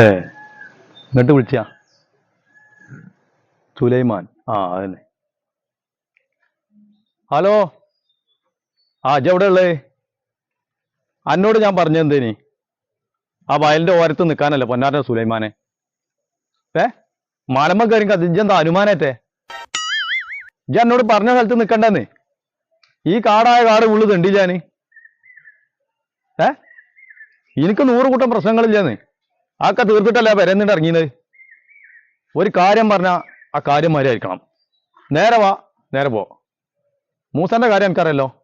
ഏ എന്നിട്ട് വിളിച്ച? സുലൈമാൻ. ആ അതന്നെ. ഹലോ? ആ ഇജ്ജ് എവിടെ ഉള്ളേ? അന്നോട് ഞാൻ പറഞ്ഞെന്തേനി ആ വയലിന്റെ ഓരത്ത് നിൽക്കാനല്ലേ പൊന്നാരൻ സുലൈമാനെ. ഏ? മലമ്മ കയറി ഇജ്ജെന്താ അനുമാനത്തെ? ഇജ എന്നോട് പറഞ്ഞ സ്ഥലത്ത് നിൽക്കണ്ടെന്ന് ഈ കാടായ കാട് ഉള്ളു തണ്ടി ഞാൻ? ഏ? എനിക്ക് നൂറ് കൂട്ടം പ്രശ്നങ്ങളില്ലെന്ന്. ആക്കെ തീർത്തിട്ടല്ലേ വരുന്നുണ്ട് ഇറങ്ങിയത് ഒരു കാര്യം പറഞ്ഞാ ആ കാര്യം മാതിരി നേരെ വാ. നേരെ പോ. മൂസന്റെ കാര്യം എനിക്കറിയല്ലോ.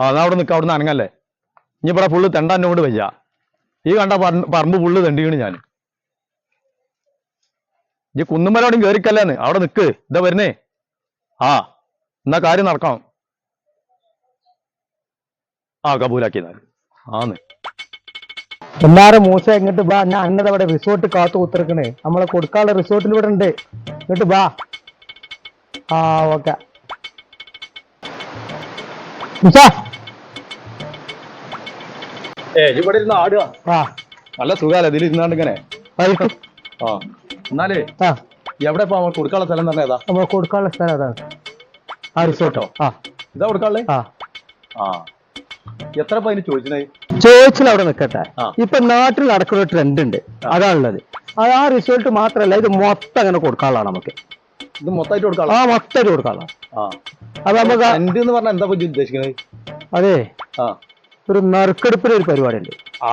ആ എന്നാ അവിടെ നിൽക്കുക അവിടെ നിന്ന് അനങ്ങല്ലേ? ഇനി ഇവിടെ ഫുള്ള് തെണ്ടാൻ കൊണ്ട് വയ്യ. ഈ കണ്ട പറ- പറമ്പ് ഫുള്ള് തെണ്ടിയാണ് ഞാൻ. ഈ കുന്നുമലോടും കയറിക്കല്ലേന്ന് അവിടെ നിൽക്ക് ഇതാ വരുന്നേ. ആ എന്നാ കാര്യം നടക്കാം ആ കബൂലാക്കി ആന്ന്. എല്ലാരും മൂസ ഇങ്ങോട്ട് ബാ ഞാൻ അന്നത് അവിടെ റിസോർട്ട് കാത്തു കുത്തിറക്കണേ നമ്മളെ കൊടുക്കാനുള്ള റിസോർട്ടിൽ ഇവിടെ ഉണ്ട്. ഇങ്ങോട്ട് ബാ ആ ഓക്കെ ഏ ഇവിടെ ഇരുന്ന് ആടുക. ആ. നല്ല സുഖാല ഇതിൽ ഇരുന്നാണ്ട് ഇങ്ങനെ. ആ. എന്നാലേ ആ. എവിടെ ഇപ്പൊ നമ്മൾ കൊടുക്കാനുള്ള സ്ഥലം തന്നെ ഏതാ? നമ്മൾ കൊടുക്കാനുള്ള സ്ഥലം അതാണ്. ആ റിസോർട്ടോ? ആ. ഇതാ കൊടുക്കാനുള്ളത് ആ. ആ. എത്ര പതിന് ചോദിച്ചേ ചോദിച്ചാൽ അവിടെ നിൽക്കട്ടെ ആ. ഇപ്പൊ നാട്ടിൽ നടക്കുന്ന ട്രെൻഡ് ഉണ്ട്. അതാണുള്ളത്. അത് ആ റിസോർട്ട് മാത്രല്ല ഇത് മൊത്തം അങ്ങനെ കൊടുക്കാനുള്ളതാണ് നമുക്ക്. ഇത് മൊത്തമായിട്ട് കൊടുക്കാം ആ മൊത്തമായിട്ട് കൊടുക്കാം അത് നമുക്ക് എന്റെ എന്ന് പറഞ്ഞാൽ എന്താ പറ്റി ഉദ്ദേശിക്കുന്നത് അതെ. ആ. ഒരു നറുക്കെടുപ്പിന് ഒരു പരിപാടി ഉണ്ട് ആ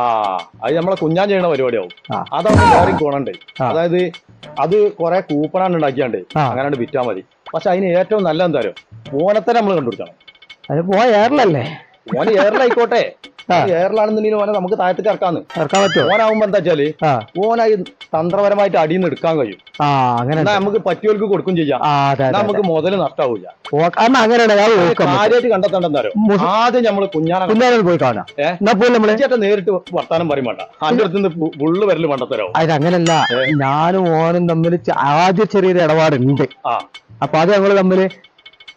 അത് നമ്മളെ കുഞ്ഞാൻ ചെയ്യണ പരിപാടിയാവും. അതാണ് വേറെ ഗുണണ്ടേ അതായത് അത് കുറെ കൂപ്പണാണ് ഉണ്ടാക്കിയാണ്ട്. അങ്ങനെ വിറ്റാ മതി. പക്ഷെ അതിന് ഏറ്റവും നല്ല എന്താ അറിയോ? ഓനത്തന്നെ നമ്മൾ കണ്ടുപിടിക്കണം. അത് പോയ ഏറിലല്ലേ? ഓന് ഏറിലായിക്കോട്ടെ. ആ. ഏറിലാണെന്നുണ്ടെങ്കിൽ ഓനെ നമുക്ക് താഴത്തേക്ക് ഇറക്കാന്ന്. ഇറക്കാൻ പറ്റും ഓനാവുമ്പോ എന്താ വെച്ചാൽ ഓനായി തന്ത്രപരമായിട്ട് അടിയിൽ നിന്ന് എടുക്കാൻ കഴിയും. അങ്ങനെ നമുക്ക് പറ്റിയവർക്ക് കൊടുക്കും ചെയ്യാം. നമുക്ക് മുതൽ നഷ്ടാവൂല കാരണം അങ്ങനെയാണ് ഞാൻ നോക്കാം കാര്യമായിട്ട് കണ്ടെത്തേണ്ട അറിയോ? ആദ്യം നമ്മൾ കുഞ്ഞാനെ പോയി കാണാം. ചേട്ടൻ നേരിട്ട് വർത്താനം പറയും വേണ്ട. അതിന്റെ അടുത്ത് ഫുള്ള് വരൽ വേണ്ടത്തരോ അത് അങ്ങനല്ല. ഞാനും ഓനും തമ്മിൽ ആദ്യ ചെറിയൊരു ഇടപാടുണ്ട്. ആ. അപ്പൊ അത് ഞങ്ങൾ തമ്മിൽ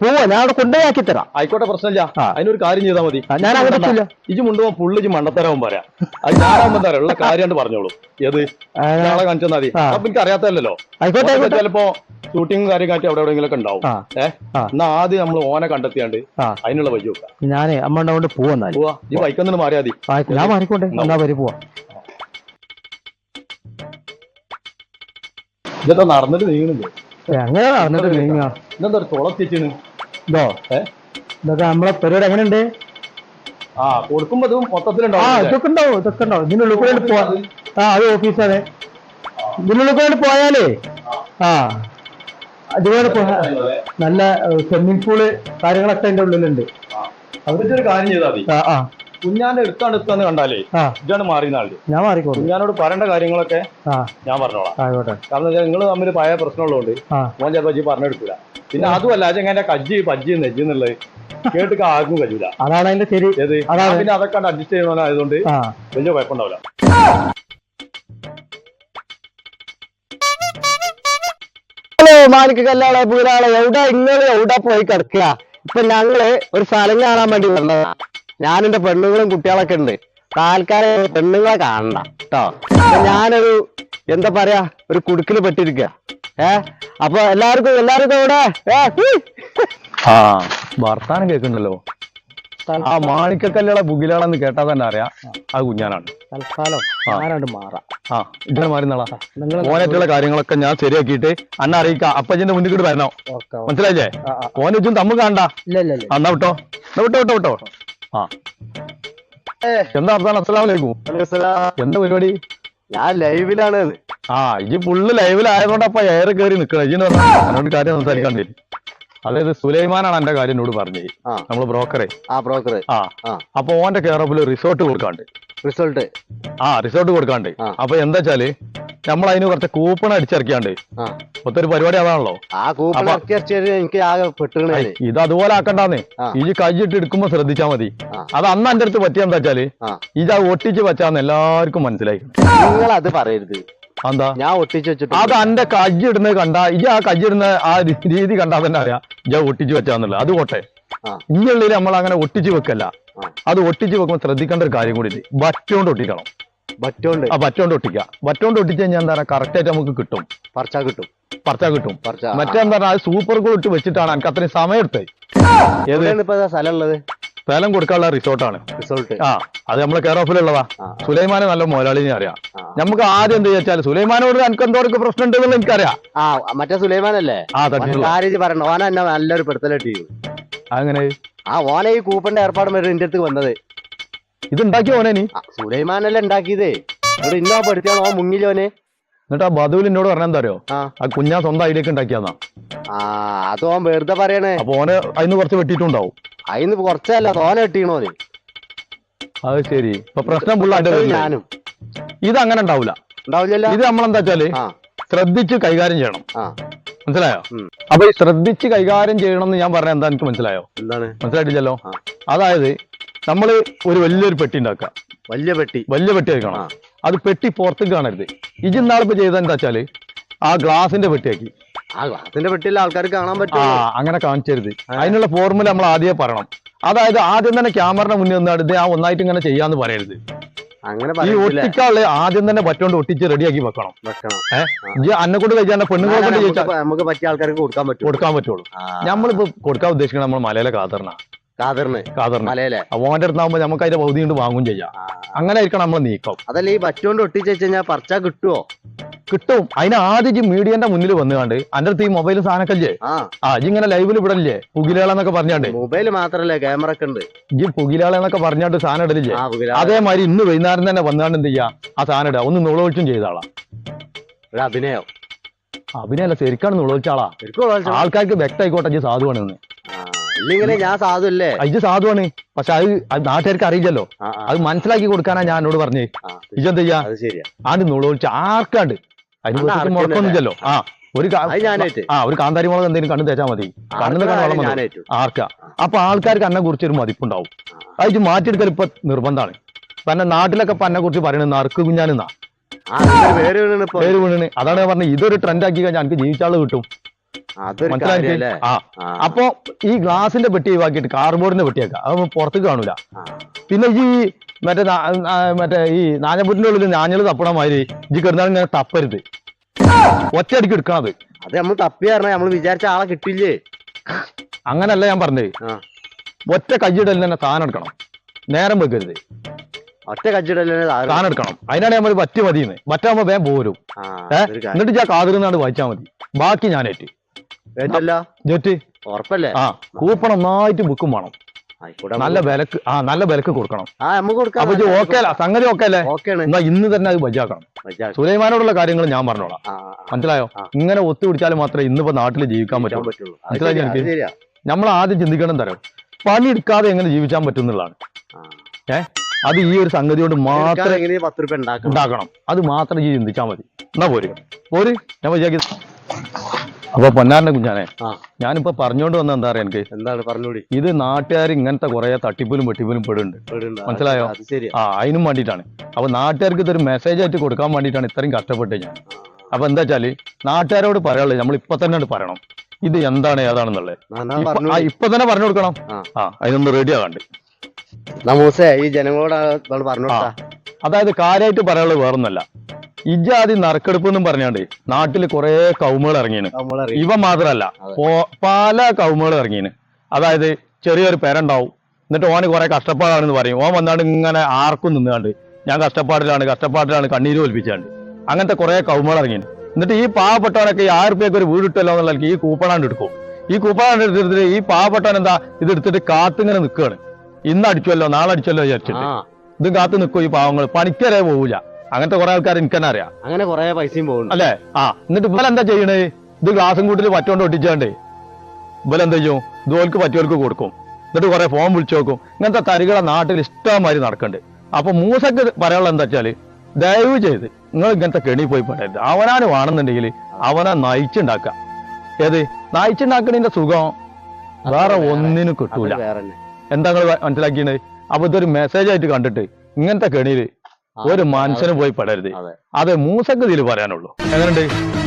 പോവാ ഞാൻ അവിടെ കൊണ്ടുപോയി തരാം. ആയിക്കോട്ടെ പ്രശ്നമില്ല. അതിനൊരു കാര്യം ചെയ്താൽ മതി. ഞാൻ അങ്ങനെ. ഇജ് മുണ്ടുമ്പോ ഫുള്ള് ഇജ് മണ്ടത്തരാവും പറയാം. അത് ഉള്ള കാര്യമായിട്ട് പറഞ്ഞോളൂ. ഏത്? നാളെ കാണിച്ചാൽ മതി. അപ്പൊ എനിക്ക് അറിയാത്തല്ലോ ആയിക്കോട്ടെ ചിലപ്പോ ചിലപ്പോ ഷൂട്ടിങ്ങും കാട്ടി അവിടെ എവിടെയെങ്കിലും ഒക്കെ ഉണ്ടാവും. ആ. ഏ? ആ. എന്നാ ആദ്യം നമ്മൾ ഓനെ കണ്ടെത്തിയാണ്ട് അതിനുള്ള വഴി നോക്കാം ഞാനേ അമ്മ കൊണ്ട് പോവാ ഈ ബൈക്കൊന്നും മാറിയാ മതി. ഞാൻ മാറിക്കോട്ടെ. എന്നാ വരി പോവാ. ഇതൊക്കെ നടന്നിട്ട് നീങ്ങുന്നില്ലേ? ഏ, അങ്ങനെ നടന്നിട്ട് നീങ്ങ? ഇതെന്താ ഒരു തുളത്തിച്ചിന് ഇതോ? ഏ? ഇതൊക്കെ നമ്മളെ പരിപാടി എങ്ങനെയുണ്ട്? ആ കൊടുക്കുമ്പോ ഇത് ആ മൊത്തത്തിലുണ്ടാവും ഇതൊക്കെ ഉണ്ടാവും ഇതൊക്കെ ഉണ്ടാവും ഇതിനുള്ളിൽ കൂടെ പോവാ. ആ അത് ഓഫീസാണ്. ഇതിനുള്ളിൽ കൂടെ പോയാലേ? ആ. അതുപോലെ നല്ല സ്വിമ്മിംഗ് പൂൾ കാര്യങ്ങളൊക്കെ അതിന്റെ ഉള്ളിലുണ്ട്. അവരുടെ ഒരു കാര്യം ചെയ്താൽ മതി. ആ ആ. കുഞ്ഞാന്റെ എടുത്താണ് എടുത്താന്ന് കണ്ടാലേ ഇതാണ് മാറി നാളെ ഞാൻ മാറിക്കോളൂ. കുഞ്ഞാനോട് പറയേണ്ട കാര്യങ്ങളൊക്കെ ഞാൻ പറഞ്ഞോളാം. ആയിക്കോട്ടെ. കാരണം നിങ്ങൾ തമ്മിൽ പഴയ പ്രശ്നമുള്ളതുകൊണ്ട് മോൻ ചിലപ്പോ ജി പറഞ്ഞെടുക്കില്ല പിന്നെ അതുമല്ല അതെങ്ങനെ കജ്ജി പജ്ജി നെജ്ജി എന്നുള്ളത് കേട്ടിട്ട് ആർക്കും കഴിയൂല. അതാണ് അതിന്റെ ശരി. പിന്നെ അതൊക്കെ അഡ്ജസ്റ്റ് ചെയ്യുന്നവനായതുകൊണ്ട് വലിയ കുഴപ്പമുണ്ടാവില്ല. കല്ലാളെ പൂരാളെ എവിടെ ഇങ്ങനെ എവിടെ പോയി കിടക്കുക? ഇപ്പൊ ഞങ്ങൾ ഒരു സ്ഥലം കാണാൻ വേണ്ടി വന്നതാ. ഞാൻ എന്റെ പെണ്ണുങ്ങളും കുട്ടികളൊക്കെ ഉണ്ട്. താൽക്കാലം പെണ്ണുങ്ങളെ കാണണ്ട കേട്ടോ ഞാനൊരു എന്താ പറയാ ഒരു കുടുക്കിൽ പെട്ടിരിക്കുക ഏ? അപ്പൊ എല്ലാവർക്കും എല്ലാവർക്കും ഇവിടെ ആ വർത്താനം കേൾക്കുന്നുണ്ടല്ലോ. ആ മാണിക്കല്ലുള്ള ബുഗിലാണെന്ന് കേട്ടാ തന്നെ അറിയാം. അത് കുഞ്ഞാനാണ്. തൽക്കാലം. ആ. ഞാനങ്ങട് മാറാം. ആ ഇങ്ങനെ മാറി നാളാ കാര്യങ്ങളൊക്കെ ഞാൻ ശരിയാക്കിയിട്ട് അന്ന അറിയിക്കാം. അപ്പച്ചന്റെ മുന്നിൽ കൂടി വരണോ? മനസ്സിലായില്ലേ. ഓനെ ഇതും തമ്മ് കാണണ്ട. ഇല്ല ഇല്ല ഇല്ല. എന്നാ വിട്ടോ? എന്നാ വിട്ടോ വിട്ടോ വിട്ടോ? ആ. എന്താ അർത്ഥം അസ്സലാമലൈക്കും എന്താ പരിപാടി? ഞാൻ ലൈവിലാണ്. ആ ഇജ് ഫുള്ള് ലൈവിലായതുകൊണ്ടപ്പ എയർ കയറി നിക്കണം. എന്നോട് കാര്യം സംസാരിക്കാണ്ട് അതായത് സുലൈമാനാണ് എന്റെ കാര്യം എന്നോട് പറഞ്ഞത്. നമ്മൾ ബ്രോക്കറെ ആ ബ്രോക്കർ ആ. അപ്പൊ ഓന്റെ കെയർ ഓഫിൽ റിസോർട്ട് കൊടുക്കാണ്ട്. റിസോർട്ട് ആ റിസോർട്ട് കൊടുക്കാണ്ട്. അപ്പൊ എന്താ വെച്ചാൽ നമ്മൾ അതിന് കുറച്ച് കൂപ്പൺ അടിച്ചിറക്കിയാണ്ട് മൊത്തം ഒരു പരിപാടി അതാണല്ലോ. ആ കൂപ്പൺ എനിക്ക് ആകെ പെട്ടുകണേ ഇത് അതുപോലെ ആക്കണ്ടാന്ന്. ഇത് കഴിഞ്ഞിട്ട് കൈയിട്ട് എടുക്കുമ്പോ ശ്രദ്ധിച്ചാ മതി. അത് അന്ന് എന്റെ അടുത്ത് പറ്റിയ എന്താ വെച്ചാൽ ഇത് ആ ഒട്ടിച്ച് വെച്ചാന്ന് എല്ലാവർക്കും മനസ്സിലായി. നിങ്ങൾ അത് പറയരുത്. എന്താ ഞാൻ ഒട്ടിച്ച് വെച്ചിട്ട് അത് എന്റെ കജ്ജ് ഇടുന്നത് കണ്ട ഇജ് ആ കജ്ജ് ഇടുന്ന ആ രീതി കണ്ടാ തന്നെ അറിയാം. ഇജ ഒട്ടിച്ച് വെച്ചാന്നുള്ളത്. അത് പോട്ടെ. ആ. ഇനിയുള്ളിൽ നമ്മൾ അങ്ങനെ ഒട്ടിച്ച് വെക്കല്ല. അത് ഒട്ടിച്ച് വെക്കുമ്പോൾ ശ്രദ്ധിക്കേണ്ട ഒരു കാര്യം കൂടി ബറ്റോണ്ട് ഒട്ടിക്കണം. പറ്റോണ്ട് ആ ബറ്റോണ്ട് ഒട്ടിക്കുക ബറ്റോണ്ട് ഒട്ടിച്ച് കഴിഞ്ഞാൽ എന്താ പറയുക? കറക്റ്റ് ആയിട്ട് നമുക്ക് കിട്ടും. പറിച്ചാ കിട്ടും. പറിച്ചാ കിട്ടും. പറിച്ചാ മറ്റേ എന്താ പറയാ സൂപ്പർ കൂൾ ഇട്ട് വെച്ചിട്ടാണ് എനിക്ക് അത്രയും സമയം എടുത്തത്. ഇപ്പൊ സ്ഥലം ഉള്ളത്? സ്ഥലം കൊടുക്കാനുള്ള റിസോർട്ടാണ് റിസോർട്ട് ആ അത് നമ്മളെ കെയർ ഓഫിലുള്ളതാ. സുലൈമാനെ നല്ല മുതലാളിനെ അറിയാം. നമുക്ക് ആദ്യം എന്ത് വെച്ചാൽ സുലൈമാനോട് എനിക്ക് എന്തോർക്ക് പ്രശ്നം ഉണ്ടെന്നുള്ള എനിക്കറിയാം. ആ മറ്റേ സുലൈമാനല്ലേ? ആ കാര്യം പറയണ്ട ഓന എന്നെ നല്ലൊരു പെടുത്തലിട്ട് ചെയ്യും അങ്ങനെ ആ ഓന ഈ കൂപ്പന്റെ ഏർപ്പാട് വരെ എന്റെ അടുത്ത് വന്നത്. ഇത് ഉണ്ടാക്കിയ ഓനെ നീ? ആ, സുലൈമാനല്ലേ ഉണ്ടാക്കിയതേ. ഇവിടെ ഇന്നോ പെടുത്തിയാണ് ഓൻ മുങ്ങിലോനെ എന്നിട്ട് ആ ബദുവിൽ എന്നോട് പറഞ്ഞാൽ എന്താ അറിയോ? ആ. ആ കുഞ്ഞാ സ്വന്തം അതിലേക്ക് ഉണ്ടാക്കിയാന്നാ ആ അത് ഓൻ വെറുതെ പറയണേ. അപ്പൊ ഓനെ അതിന് കുറച്ച് വെട്ടിയിട്ടുണ്ടാവും. അതിന്ന് കുറച്ചല്ല തോനെ വെട്ടിയണോ അത് ശരി. ഇപ്പൊ പ്രശ്നം പുള്ളാന്റെ ഞാനും. ഇത് അങ്ങനെ ഉണ്ടാവില്ല ഉണ്ടാവില്ലല്ലോ. ഇത് നമ്മളെന്താ വെച്ചാൽ ആ. ശ്രദ്ധിച്ച് കൈകാര്യം ചെയ്യണം. ആ. മനസ്സിലായോ? ഉം. അപ്പൊ ഈ ശ്രദ്ധിച്ച് കൈകാര്യം ചെയ്യണം എന്ന് ഞാൻ പറഞ്ഞ എന്താ എനിക്ക് മനസ്സിലായോ? എന്താണ്? മനസ്സിലായിട്ടില്ലല്ലോ? ആ. അതായത് നമ്മൾ ഒരു വലിയൊരു പെട്ടി ഉണ്ടാക്കുക. വലിയ പെട്ടി. വലിയ പെട്ടി ആയിരിക്കണം അത് പെട്ടി പുറത്തേക്ക് കാണരുത്. ഇതിൽ ഇന്നാളിപ്പോ ചെയ്ത എന്താ വെച്ചാൽ ആ ഗ്ലാസിന്റെ പെട്ടിയാക്കി ആ ഗ്ലാസിന്റെ പെട്ടിയിൽ ആൾക്കാർ കാണാൻ ആ പറ്റും അങ്ങനെ കാണിച്ചരുത്. അതിനുള്ള ഫോർമുല നമ്മൾ ആദ്യമേ പറയണം. അതായത് ആദ്യം തന്നെ ക്യാമറയുടെ മുന്നിൽ നിന്നാണ് ഇത് ആ ഒന്നായിട്ട് ഇങ്ങനെ ചെയ്യാന്ന് പറയരുത്. അങ്ങനെ ഈ ഒട്ടിക്കാളെ ആദ്യം തന്നെ പറ്റോണ്ട് ഒട്ടിച്ച് റെഡിയാക്കി വെക്കണം. വെക്കണം. ഏഹ് അന്നെ കൊണ്ട് കഴിച്ചാൽ പെണ്ണുങ്ങളെ കൊണ്ട് നമുക്ക് ചോദിച്ചാൽ നമുക്ക് പറ്റിയ ആൾക്കാർക്ക് കൊടുക്കാൻ പറ്റും കൊടുക്കാൻ പറ്റുള്ളൂ. നമ്മളിപ്പോ കൊടുക്കാൻ ഉദ്ദേശിക്കുന്നത് നമ്മൾ മലയിലെ കാതറിന കാതറിന്. കാതറിന്. മലയിലെ. ഓന്റെ അടുത്താകുമ്പോ നമുക്ക് അതിന്റെ പകുതി കൊണ്ട് വാങ്ങും ചെയ്യാം. അങ്ങനെ ആയിരിക്കണം നമ്മൾ നീക്കം. അതല്ല ഈ പറ്റുകൊണ്ട് ഒട്ടിച്ച് കഴിഞ്ഞാൽ പറിച്ചാ കിട്ടുവോ? കിട്ടും. അതിന് ആദ്യം മീഡിയന്റെ മുന്നിൽ വന്നുകാണ്ട് അന്റെ അടുത്ത് ഈ മൊബൈൽ സാധനക്കല്ലേ? ആ. ഇങ്ങനെ ലൈവിൽ ഇവിടല്ലേ? പുകിലേളെന്നൊക്കെ പറഞ്ഞാണ്ട്. മൊബൈൽ മാത്രല്ലേ ക്യാമറ ഒക്കെ ഉണ്ട് ഈ പുകിലേളെന്നൊക്കെ പറഞ്ഞാണ്ട് സാധനം ഇടലില്ലേ? അതേമാതിരി ഇന്ന് വൈകുന്നേരം തന്നെ വന്നാണ്ട് എന്ത് ചെയ്യാ? ആ സാധനം ഇടാ. ഒന്ന് നുളവൊളിച്ചും ചെയ്താളാ. അഭിനയോ? അഭിനയം അഭിനയല്ല ശരിക്കാണ് നുളവച്ചാളാ ആൾക്കാർക്ക് വ്യക്തമായിക്കോട്ടെ സാധുവാണെന്ന്. ഇല്ലെങ്കിലേ ഞാൻ സാധു അല്ലേ ഇത് സാധുവാണ്. പക്ഷെ അത് നാട്ടുകാർക്ക് അറിയില്ലല്ലോ. അത് മനസ്സിലാക്കി കൊടുക്കാനാ ഞാൻ എന്നോട് പറഞ്ഞേ. ആ, ഇജ്ജെന്ത് ചെയ്യാ ആണ്ട് നുളവൊളിച്ച് ആർക്കാണ്ട്? അതിന് അത് കുറിച്ച് ആ ഒരു ആ ഒരു കാന്താരി മുളക് എന്തെങ്കിലും കണ്ണു തേച്ചാൽ മതി. കണ്ണിന്റെ കണ്ണു വെള്ളം ആർക്കാ? അപ്പൊ ആൾക്കാർക്ക് അന്നെ കുറിച്ച് ഒരു മതിപ്പുണ്ടാവും. അത് മാറ്റിയെടുക്കൽ ഇപ്പൊ നിർബന്ധമാണ് തന്നെ നാട്ടിലൊക്കെ ഇപ്പൊ അന്നെ കുറിച്ച് പറയുന്നത് നറുക്ക് കുഞ്ഞാനെന്നാ. പേര് വീണാണ് വീണിന് അതാണ് ഞാൻ പറഞ്ഞത്. ഇതൊരു ട്രെൻഡ് ആക്കി കഴിഞ്ഞാൽ എനിക്ക് ജീവിച്ചാൾ കിട്ടും. ആ. അപ്പൊ ഈ ഗ്ലാസിന്റെ പെട്ടി ഒഴിവാക്കിയിട്ട് കാർബോർഡിന്റെ പെട്ടിയാക്കാം. അത് പുറത്തേക്ക് കാണൂല. പിന്നെ ഈ മറ്റേ മറ്റേ ഈ നാഞ്ഞപുറ്റിന്റെ ഉള്ളിൽ ഞാഞ്ഞൾ തപ്പണ മാതിരി ഈ കിടന്നാലും ഞാൻ തപ്പരുത്. ഒറ്റയടിക്ക് എടുക്കണത്. അത് നമ്മൾ തപ്പി നമ്മൾ വിചാരിച്ച ആളെ കിട്ടില്ലേ അങ്ങനല്ല ഞാൻ പറഞ്ഞത്. ഒറ്റ കയ്യിടലിൽ തന്നെ സാധനം എടുക്കണം. നേരം വെക്കരുത്. ഒറ്റ സാധനം സാധനം എടുക്കണം. അതിനാണ് നമ്മൾ പറ്റി മതിയെന്ന് മറ്റാകുമ്പോ വേഗം പോരും. എന്നിട്ട് ഞാൻ കാതിരുന്നാണ്ട് വായിച്ചാൽ മതി. ബാക്കി ഞാനേറ്റ്. ഉറപ്പല്ലേ? ആ കൂപ്പൺ ഒന്നായിട്ട് ബുക്കും വേണം. നല്ല വിലക്ക് ആ നല്ല വിലക്ക് കൊടുക്കണം. അപ്പൊ ഓക്കെ അല്ല? സംഗതി ഓക്കെ അല്ലേ? എന്നാ ഇന്ന് തന്നെ അത് ബജാക്കണം. സുലൈമാനോടുള്ള കാര്യങ്ങൾ ഞാൻ പറഞ്ഞോളാം. മനസ്സിലായോ? ഇങ്ങനെ ഇങ്ങനെ ഒത്തുപിടിച്ചാൽ മാത്രമേ ഇന്നിപ്പോ നാട്ടിൽ ജീവിക്കാൻ പറ്റുള്ളൂ. മനസ്സിലായി എനിക്ക്? നമ്മൾ ആദ്യം ചിന്തിക്കണം തരാം പണി എടുക്കാതെ എങ്ങനെ ജീവിക്കാൻ പറ്റുന്നുള്ളതാണ്. ആ. ഏ? അത് ഈ ഒരു സംഗതി കൊണ്ട് മാത്രം ഉണ്ടാക്കണം? അത് മാത്രം ഈ ചിന്തിച്ചാൽ മതി. എന്നാ പോര്? പോര്? ഞാൻ വിചാരിക്കും അപ്പൊ പൊന്നാരന്റെ കുഞ്ഞാനെ ഞാനിപ്പോ പറഞ്ഞോണ്ട് വന്ന എന്താ പറയാ എനിക്ക്? എന്താണ് പറഞ്ഞോടി? ഇത് നാട്ടുകാർ ഇങ്ങനത്തെ കുറെ തട്ടിപ്പിലും വെട്ടിപ്പിലും പെടുന്നുണ്ട്. മനസ്സിലായോ? ആ അതിനും വേണ്ടിയിട്ടാണ്. അപ്പൊ നാട്ടുകാർക്ക് ഇതൊരു മെസ്സേജ് ആയിട്ട് കൊടുക്കാൻ വേണ്ടിയിട്ടാണ് ഇത്രയും കഷ്ടപ്പെട്ട് ഞാൻ. അപ്പൊ എന്താ വെച്ചാൽ നാട്ടുകാരോട് പറയാനുള്ളത് നമ്മൾ ഇപ്പൊ തന്നെ പറയണം. ഇത് എന്താണ് ഏതാണെന്നുള്ളത്. ആ, ഇപ്പൊ- തന്നെ പറഞ്ഞു കൊടുക്കണം. ആ. അതിനൊന്ന് റെഡി ആകാണ്ട്. ഈ ജനങ്ങളോട് പറഞ്ഞു അതായത് കാര്യമായിട്ട് പറയാനുള്ളത് വേറൊന്നല്ല. ഇജാതി നറുക്കെടുപ്പ് എന്നും പറഞ്ഞാണ്ട് നാട്ടിൽ കുറെ കൗമുകൾ ഇറങ്ങിയാണ് ഇവ മാത്രല്ല പല കൗമുകൾ ഇറങ്ങിയാണ് അതായത് ചെറിയൊരു പേരുണ്ടാവും. എന്നിട്ട് ഓന് കുറെ കഷ്ടപ്പാടാണെന്ന് പറയും. ഓൻ വന്നാണ്ട് ഇങ്ങനെ ആർക്കും നിന്നാണ്ട് ഞാൻ കഷ്ടപ്പാടിലാണ് കഷ്ടപ്പാടിലാണ് കണ്ണീര് ഒലിപ്പിച്ചാണ്ട്. അങ്ങനത്തെ കുറെ കൗമുകൾ ഇറങ്ങിയാണ് എന്നിട്ട് ഈ പാവപ്പെട്ടവനൊക്കെ ഈ ആയിരം റുപ്യക്ക് ഒരു വീട് ഇട്ടല്ലോ എന്നുള്ള ഈ കൂപ്പണാണ്ട് എടുക്കും. ഈ കൂപ്പണാണ്ട് എടുത്തിട്ട് ഈ പാവപ്പെട്ടവൻ എന്താ ഇത് എടുത്തിട്ട് കാത്തിങ്ങനെ നിൽക്കുകയാണ് ഇന്ന് അടിച്ചല്ലോ നാളെ അടിച്ചല്ലോ വിചാരിച്ചിട്ട്. ഇതും കാത്തു നിൽക്കും ഈ പാവങ്ങൾ പണിക്കരെ പോവില്ല അങ്ങനത്തെ കുറെ ആൾക്കാർ എനിക്ക് തന്നെ അറിയാം. അങ്ങനെ കുറെ പൈസയും പോകും അല്ലേ? ആ എന്നിട്ട് ഇവലെന്താ ചെയ്യണേ? ഇത് ഗ്ലാസും കൂട്ടിൽ പറ്റോണ്ട് ഒട്ടിച്ചാണ്ടേ ഇവലെന്താ ചെയ്യും? ഇതുപോൽക്ക് പറ്റിയവർക്ക് കൊടുക്കും. എന്നിട്ട് കുറെ ഫോൺ വിളിച്ചു നോക്കും. ഇങ്ങനത്തെ തരികളെ നാട്ടിൽ ഇഷ്ടമാതിരി നടക്കണ്ട്. അപ്പൊ മൂസക്ക് പറയാനുള്ള എന്താ വെച്ചാൽ ദയവ് ചെയ്ത് നിങ്ങൾ ഇങ്ങനത്തെ കെണി പോയി പെടരുത്. അവനാന് വേണമെന്നുണ്ടെങ്കിൽ അവനെ നയിച്ചുണ്ടാക്ക. ഏത്? നയിച്ചുണ്ടാക്കണതിന്റെ സുഖം വേറെ ഒന്നിനും കിട്ടൂല. എന്താ നിങ്ങൾ മനസ്സിലാക്കിയത് അപ്പൊ ഇതൊരു മെസ്സേജ് ആയിട്ട് കണ്ടിട്ട് ഇങ്ങനത്തെ കെണിയിൽ ഒരു മനുഷ്യന് പോയി പെടരുത്. അതെ. മൂസക്ക് ഇതിൽ പറയാനുള്ളൂ. എങ്ങനെയുണ്ട്?